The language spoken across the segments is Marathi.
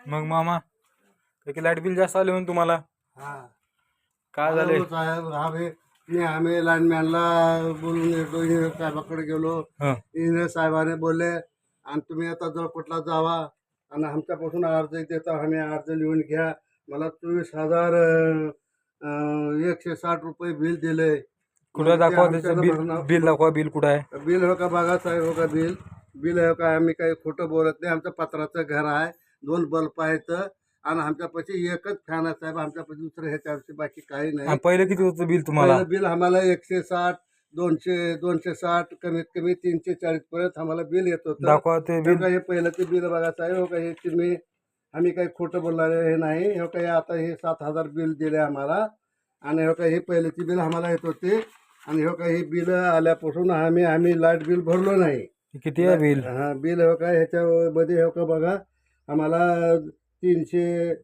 मग मामा लाइट बिल जास्त आले म्हणून तुम्हाला? हा. काय झाले मी आम्ही लाईनमॅनला बोलून येतो इंजिनियर साहेबाकडे गेलो. इंजिनियर साहेबाने बोलले आणि तुम्ही आता जळकोटला जावा आणि आमच्यापासून अर्ज देता आम्ही अर्ज लिहून घ्या. मला चोवीस हजार एकशे साठ रुपये बिल दिले. कुठं दाखवा बिल भरणं- बिल दाखवा बिल कुठं आहे? बिल हो का बघा साहेब हो का बिल? बिल हो का आम्ही काही खोटं बोलत नाही. आमचं पत्राचं घर आहे दोन बल्ब आहेत आणि आमच्यापाशी एकच फॅन आहे साहेब. आमच्यापाशी दुसरं ह्याच्यापाशी बाकी काही नाही. पहिलं किती होतं बिल तुम्हाला? पहिलं बिल आम्हाला एकशे साठ दोनशे दोनशे साठ कमीत कमी तीनशे चाळीस पर्यंत आम्हाला बिल येत होतं. दाखवा ते हो बिल. का हे पहिलं ते बिल बघा साहेब. हो का हे तुम्ही आम्ही काही खोटं बोलणार हे नाही. हो का हे आता हे सात हजार बिल दिले आम्हाला. आणि हो का हे पहिल्याचे बिल आम्हाला येत होते. आणि हो का हे बिल आल्यापासून आम्ही आम्ही लाइट बिल भरलो नाही. किती आहे बिल? हा बिल हो का ह्याच्यामध्ये हो का बघा आम्हाला तीनशे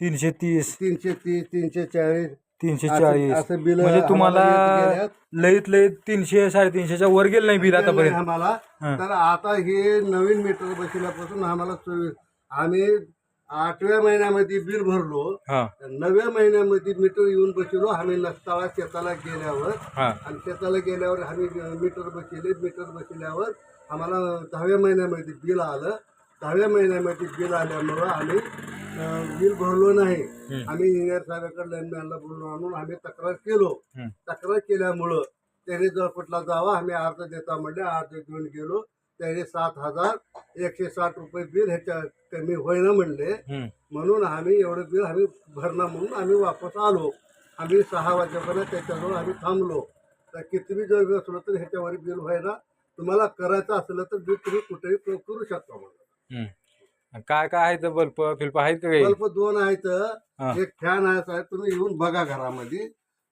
तीनशे तीस. तीनशे तीस तीनशे चाळीस. तीनशे असं- चाळीस. असं बिल म्हणजे तुम्हाला. लईत लईत तीनशे साडेतीनशेच्या वर गेलं नाही बिल आतापर्यंत. आम्हाला. तर आता हे नवीन मीटर बसल्यापासून आम्हाला चोवीस आम्ही आठव्या महिन्यामध्ये बिल भरलो. नवव्या महिन्यामध्ये मीटर येऊन बसलो. आम्ही नसताळा शेताला गेल्यावर. आणि शेताला गेल्यावर आम्ही मीटर बसले मीटर बसल्यावर आम्हाला दहाव्या महिन्यामध्ये बिल आलं. दहाव्या महिन्यामध्ये बिल आल्यामुळं आम्ही बिल भरलो नाही. आम्ही इंजिनियर साहेबांकडे लाईनमॅनला बोलून आणून आम्ही तक्रार केलो. तक्रार केल्यामुळं त्याने जर कुठला जावा आम्ही अर्ज देता म्हणले अर्ज घेऊन गेलो. त्याने सात हजार एकशे साठ रुपये बिल ह्याच्या कमी होईना म्हणले. म्हणून आम्ही एवढं बिल आम्ही भरणं म्हणून आम्ही वापस आलो. आम्ही सहा वाजेपर्यंत त्याच्याजवळ आम्ही थांबलो. तर किती जर वेळ असलो तर ह्याच्यावर बिल व्हायला तुम्हाला करायचं असलं तर तुम्ही कुठेही करू शकता म्हणून. हम्म. काय काय आहे बल्ब फिल्प आहेत का काही? बल्ब दोन आहेत. एक फॅन आहे साहेब तुम्ही येऊन बघा घरामध्ये.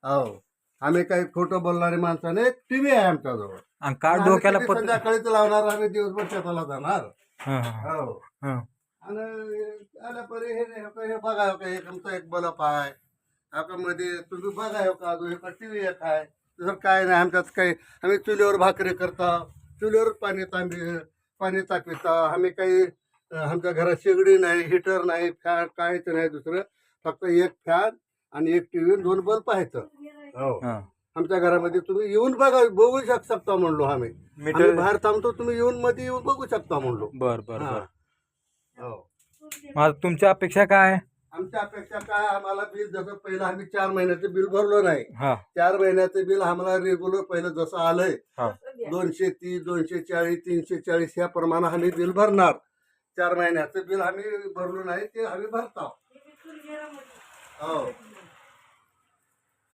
हो. आम्ही काही खोटं बोलणारे माणसाने एक टीव्ही आहे आणि काय आम्ही डोक्याला संध्याकाळीच लावणार आम्ही दिवसभर शेताला जाणार. हा, हा, हो. हा. आणि आल्या परी हे हे हे बघा हो का एक आमचा एक बलप आहे. का मध्ये तुम्ही बघा हो का अजून एक टीव्ही एक आहे. दुसरं काय नाही आमच्यात काही आम्ही चुलीवर भाकरी करता चुलीवर पाणी तांबी पाणी तापिता आम्ही काही आमच्या घरात शेगडी नाही हिटर नाही फॅन काहीच नाही दुसरं फक्त एक फॅन आणि एक टीव्ही दोन बल्ब आहेत हो. आमच्या घरामध्ये तुम्ही येऊन बघा बघू शक शकता म्हणलो आम्ही मीटर बाहेर थांबतो तुम्ही येऊन मध्ये येऊन बघू शकता म्हणलो बर बर हा. हो तुमच्या अपेक्षा काय आहे? आमच्या अपेक्षा काय आम्हाला बिल जसं पहिलं आम्ही चार महिन्याचं बिल भरलो नाही हा. चार महिन्याचं बिल आम्हाला रेग्युलर पहिलं जसं आलंय हा. दोनशे तीस दोनशे चाळीस तीनशे चाळीस या प्रमाणे आम्ही बिल भरणार. चार महिन्याचं बिल आम्ही भरलो नाही ते आम्ही भरतो हो.